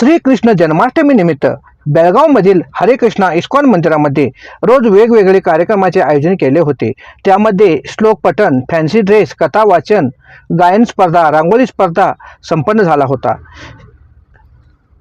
श्रीकृष्ण जन्माष्टमी निमित्त बेळगावमधील हरे कृष्णा इस्कॉन मंदिरामध्ये रोज वेगवेगळे कार्यक्रमाचे आयोजन केले होते. त्यामध्ये श्लोक पठण फॅन्सी ड्रेस कथा वाचन गायन स्पर्धा रांगोळी स्पर्धा संपन्न झाला होता.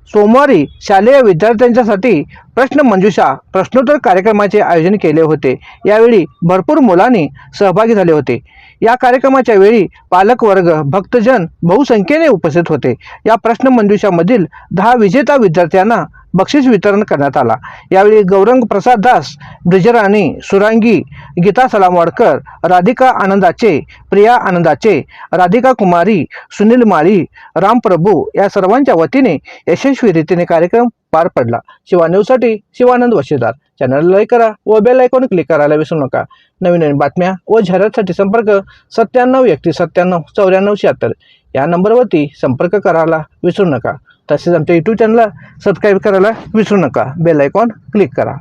सोमवारी शालेय विद्यार्थ्यांच्यासाठी प्रश्नमंजुषा प्रश्नोत्तर कार्यक्रमाचे आयोजन केले होते. यावेळी भरपूर मुलांनी सहभागी झाले होते. या कार्यक्रमाच्या वेळी पालकवर्ग भक्तजन बहुसंख्येने उपस्थित होते. या प्रश्नमंजुषामधील दहा विजेता विद्यार्थ्यांना बक्षीस वितरण करण्यात आला. यावेळी गौरंग प्रसाद दास ब्रिजराणी सुरांगी गीता सलामवाडकर राधिका आनंदाचे प्रिया आनंदाचे राधिका कुमारी सुनील माळी रामप्रभू या सर्वांच्या वतीने यशस्वी रीतीने कार्यक्रम पार पडला. शिवा न्यूजसाठी शिवानंद वशीदार. चॅनल लाईक करा व बेल आयकॉन क्लिक करायला विसरू नका. नवीन नवीन बातम्या व जाहिरातीसाठी संपर्क सत्त्याण्णव एकतीस सत्त्याण्णव चौऱ्याण्णव शहात्तर. या नंबरवरती संपर्क करायला विसरू नका. तसेच आमच्या यूट्यूब चॅनलला सबस्क्राईब करायला विसरू नका. बेल आयकॉन क्लिक करा.